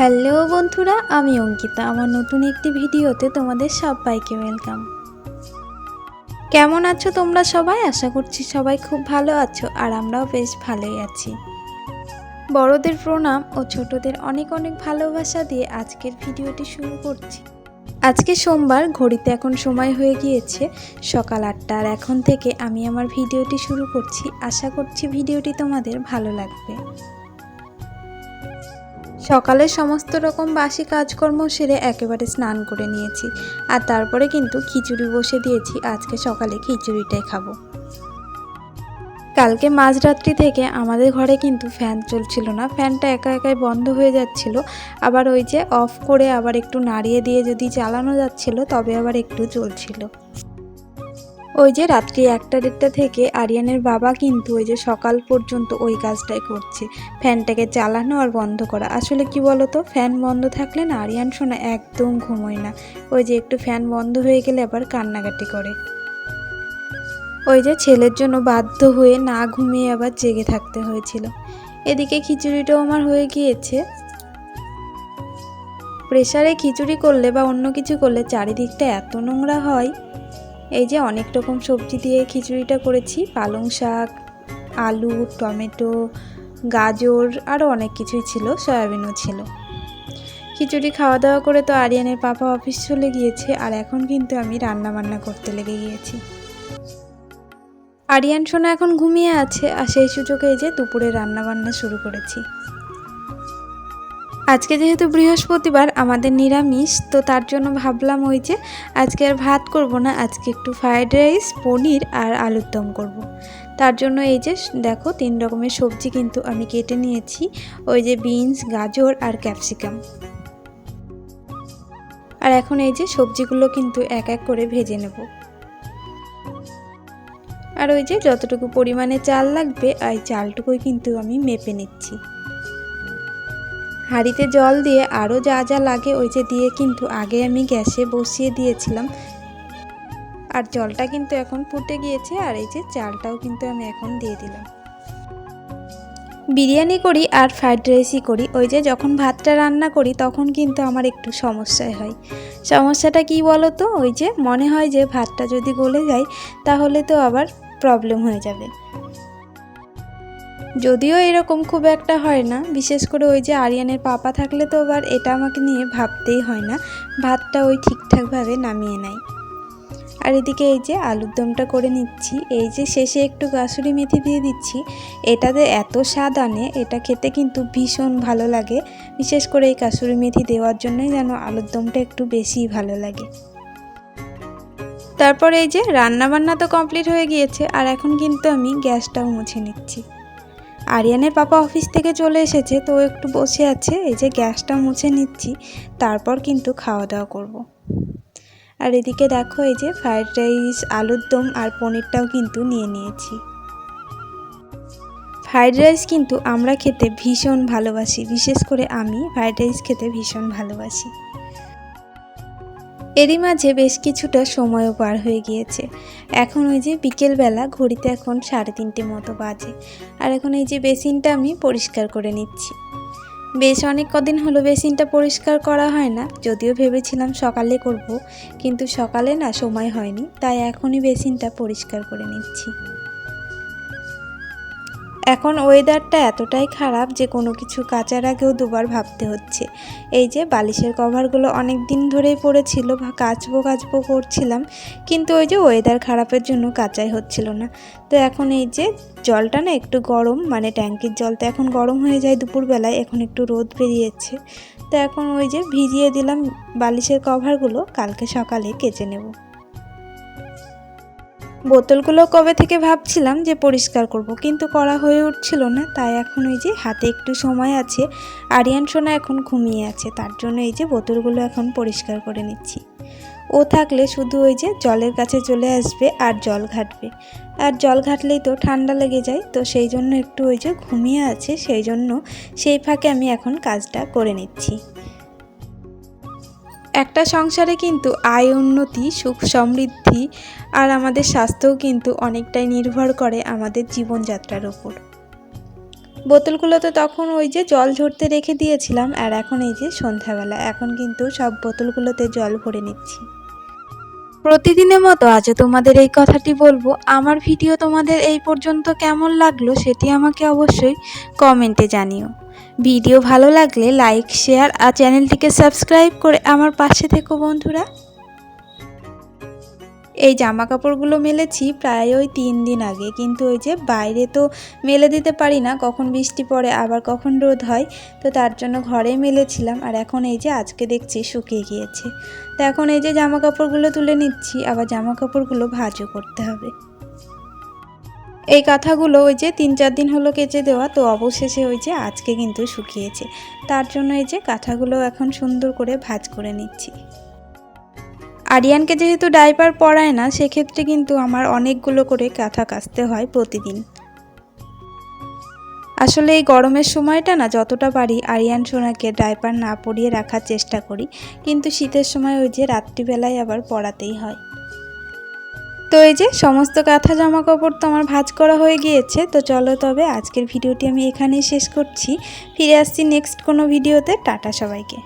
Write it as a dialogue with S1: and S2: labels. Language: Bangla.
S1: হ্যালো বন্ধুরা, আমি অঙ্কিতা। আমার নতুন একটি ভিডিওতে তোমাদের সবাইকে ওয়েলকাম কেমন আছো তোমরা সবাই? আশা করছি সবাই খুব ভালো আছো আর আমরাও বেশ ভালোই আছি। বড়দের প্রণাম ও ছোটদের অনেক অনেক ভালোবাসা দিয়ে আজকের ভিডিওটি শুরু করছি। আজকে সোমবার, ঘড়িতে এখন সময় হয়ে গিয়েছে সকাল আটটা আর এখন থেকে আমি আমার ভিডিওটি শুরু করছি। আশা করছি ভিডিওটি তোমাদের ভালো লাগবে। সকালে সমস্ত রকম বাসি কাজকর্ম সেরে একেবারে স্নান করে নিয়েছি। আর তারপরে কিন্তু খিচুড়ি বসে দিয়েছি, আজকে সকালে খিচুড়িটাই খাব। কালকে মাঝরাত্রি থেকে আমাদের ঘরে কিন্তু ফ্যান চলছিল না, ফ্যানটা একা একাই বন্ধ হয়ে যাচ্ছিল। আবার ওই যে অফ করে আবার একটু নাড়িয়ে দিয়ে যদি চালানো যাচ্ছিল, তবে আবার একটু চলছিল ওই যে রাত্রি একটা দেড়টা থেকে আরিয়ানের বাবা কিন্তু ওই যে সকাল পর্যন্ত ওই কাজটাই করছে। ফ্যানটাকে চালানো আর বন্ধ করা। আসলে কি বলতো, ফ্যান বন্ধ থাকলে না আরিয়ান শোনা একদম ঘুমোয় না। ওই যে একটু ফ্যান বন্ধ হয়ে গেলে আবার কান্নাকাটি করে। ওই যে ছেলের জন্য বাধ্য হয়ে না ঘুমিয়ে আবার জেগে থাকতে হয়েছিল। এদিকে খিচুড়িটাও আমার হয়ে গিয়েছে। প্রেসারে খিচুড়ি করলে বা অন্য কিছু করলে চারিদিকটা এত নোংরা হয়। এই যে অনেক রকম সবজি দিয়ে খিচুড়িটা করেছি। পালং শাক, আলু, টমেটো, গাজর আরও অনেক কিছুই ছিল, সয়াবিনও ছিল। খিচুড়ি খাওয়া দাওয়া করে তো আরিয়ানের পাপা অফিস চলে গিয়েছে, আর এখন কিন্তু আমি রান্না বান্না করতে লেগে গিয়েছি। আরিয়ান সোনা এখন ঘুমিয়ে আছে, আর সেই সুযোগে এই যে দুপুরে রান্না বান্না শুরু করেছি। আজকে যেহেতু বৃহস্পতিবার, আমাদের নিরামিষ, তো তার জন্য ভাবলাম ওই যে আজকে আর ভাত করব না, আজকে একটু ফ্রায়েড রাইস, পনির আর আলুর দম করব। তার জন্য এই যে দেখো তিন রকমের সবজি কিন্তু আমি কেটে নিয়েছি, ওই যে বিনস, গাজর আর ক্যাপসিকাম। আর এখন এই যে সবজিগুলো কিন্তু এক এক করে ভেজে নেব। আর ওই যে যতটুকু পরিমাণে চাল লাগবে, এই চালটুকুই কিন্তু আমি মেপে নিচ্ছি। হাঁড়িতে জল দিয়ে আরও যা যা লাগে ওই যে দিয়ে কিন্তু আগে আমি গ্যাসে বসিয়ে দিয়েছিলাম। আর জলটা কিন্তু এখন ফুটে গিয়েছে আর এই যে চালটাও কিন্তু আমি এখন দিয়ে দিলাম। বিরিয়ানি করি আর ফ্রাইড রাইসই করি। ওই যে যখন ভাতটা রান্না করি তখন কিন্তু আমার একটু সমস্যায় হয়। সমস্যাটা কি বলো তো ওই যে মনে হয় যে ভাতটা যদি গলে যায় তাহলে তো আবার প্রবলেম হয়ে যাবে। যদিও এরকম খুব একটা হয় না, বিশেষ করে ওই যে আরিয়ানের পাপা থাকলে তো আবার এটা আমাকে নিয়ে ভাবতেই হয় না, ভাতটা ওই ঠিকঠাকভাবে নামিয়ে নেয়। আর এদিকে এই যে আলুর দমটা করে নিচ্ছি, এই যে শেষে একটু কাসুরি মেথি দিয়ে দিচ্ছি, এটাতে এত স্বাদ আনে, এটা খেতে কিন্তু ভীষণ ভালো লাগে, বিশেষ করে এই কাসুরি মেথি দেওয়ার জন্যই যেন আলুর দমটা একটু বেশিই ভালো লাগে। তারপর এই যে রান্না বান্না তো কমপ্লিট হয়ে গিয়েছে, আর এখন কিন্তু আমি গ্যাসটাও মুছে নিচ্ছি। আরিয়ানের পাপা অফিস থেকে চলে এসেছে, তো একটু বসে আছে, এই যে গ্যাসটা মুছে নিচ্ছি, তারপর কিন্তু খাওয়া দাওয়া করব। আর এদিকে দেখো, এই যে ফ্রায়েড রাইস, আলুর দম আর পনিরটাও কিন্তু নিয়ে নিয়েছি ফ্রায়েড রাইস কিন্তু আমরা খেতে ভীষণ ভালোবাসি, বিশেষ করে আমি ফ্রায়েড রাইস খেতে ভীষণ ভালোবাসি এরই মাঝে বেশ কিছুটা সময়ও পার হয়ে গিয়েছে। এখন ওই যে বিকেলবেলা ঘড়িতে এখন সাড়ে তিনটে মতো বাজে। আর এখন এই যে বেসিনটা আমি পরিষ্কার করে নিচ্ছি। বেশ অনেক কদিন হলো বেসিনটা পরিষ্কার করা হয় না। যদিও ভেবেছিলাম সকালে করব, কিন্তু সকালে না সময় হয়নি, তাই এখনই বেসিনটা পরিষ্কার করে নিচ্ছি। এখন ওয়েদারটা এতটাই খারাপ যে কোনো কিছু কাচার আগেও দুবার ভাবতে হচ্ছে। এই যে বালিশের কভারগুলো অনেক দিন ধরেই পড়েছিল বা কাচবো কাচবো করছিলাম, কিন্তু ওই যে ওয়েদার খারাপের জন্য কাচাই হচ্ছিল না। তো এখন এই যে জলটা না একটু গরম মানে ট্যাঙ্কির জল তো এখন গরম হয়ে যায় দুপুরবেলায়, এখন একটু রোদ বেরিয়েছে। তো এখন ওই যে ভিজিয়ে দিলাম বালিশের কভারগুলো কালকে সকালে কেচে নেব। বোতলগুলো কবে থেকে ভাবছিলাম যে পরিষ্কার করব, কিন্তু করা হয়ে উঠছিল না, তাই এখন ওই যে হাতে একটু সময় আছে, আরিয়ান সোনা এখন ঘুমিয়ে আছে, তার জন্য এই যে বোতলগুলো এখন পরিষ্কার করে নিচ্ছি। ও থাকলে শুধু ওই যে জলের কাছে চলে আসবে আর জল ঘাটবে। আর জল ঘাটলেই তো ঠান্ডা লেগে যায়, তো সেই জন্য একটু ওই যে ঘুমিয়ে আছে, সেই জন্য সেই ফাঁকে আমি এখন কাজটা করে নিচ্ছি। একটা সংসারে কিন্তু আয়, উন্নতি, সুখ, সমৃদ্ধি আর আমাদের স্বাস্থ্যও কিন্তু অনেকটাই নির্ভর করে আমাদের জীবনযাত্রার ওপর। বোতলগুলো তো তখন ওই যে জল ঝরতে রেখে দিয়েছিলাম আর এখন এই যে সন্ধ্যাবেলা। এখন কিন্তু সব বোতলগুলোতে জল ভরে নিচ্ছি। প্রতিদিনের মতো আজও তোমাদের এই কথাটি বলব। আমার ভিডিও তোমাদের এই পর্যন্ত কেমন লাগল সেটি আমাকে অবশ্যই কমেন্টে জানিও। ভিডিও ভালো লাগলে লাইক, শেয়ার আর চ্যানেলটিকে সাবস্ক্রাইব করে আমার পাশে থেকো বন্ধুরা। এই জামা কাপড়গুলো মেলেছি প্রায় ওই তিন দিন আগে, কিন্তু ওই যে বাইরে তো মেলে দিতে পারি না, কখন বৃষ্টি পড়ে আবার কখন রোদ হয়, তো তার জন্য ঘরে মেলেছিলাম। আর এখন এই যে আজকে দেখছি শুকিয়ে গিয়েছে। তো এখন এই যে জামা কাপড়গুলো তুলে নিচ্ছি, আবার জামা কাপড়গুলো ভাজও করতে হবে। এই কাঁথাগুলো ওই যে তিন চার দিন হলো কেচে দেওয়া, তো অবশেষে ওই যে আজকে কিন্তু শুকিয়েছে। তার জন্য এই যে কাঁথাগুলো এখন সুন্দর করে ভাঁজ করে নিচ্ছি। আরিয়ানকে যেহেতু ডাইপার পরায় না, সেক্ষেত্রে কিন্তু আমার অনেকগুলো করে কাঁথা কাচতে হয় প্রতিদিন। আসলে এই গরমের সময়টা না, যতটা পারি আরিয়ান সোনাকে ডাইপার না পরিয়ে রাখার চেষ্টা করি। কিন্তু শীতের সময় ওই যে রাত্রিবেলায় আবার পরাতেই হয়। তো এই যে সমস্ত কাঁথা জামা কাপড় তো আমার ভাজ করা হয়ে গিয়েছে। তো চলো তবে আজকের ভিডিওটি আমি এখানেই শেষ করছি। ফিরে আসছি নেক্সট কোনো ভিডিওতে। টাটা সবাইকে।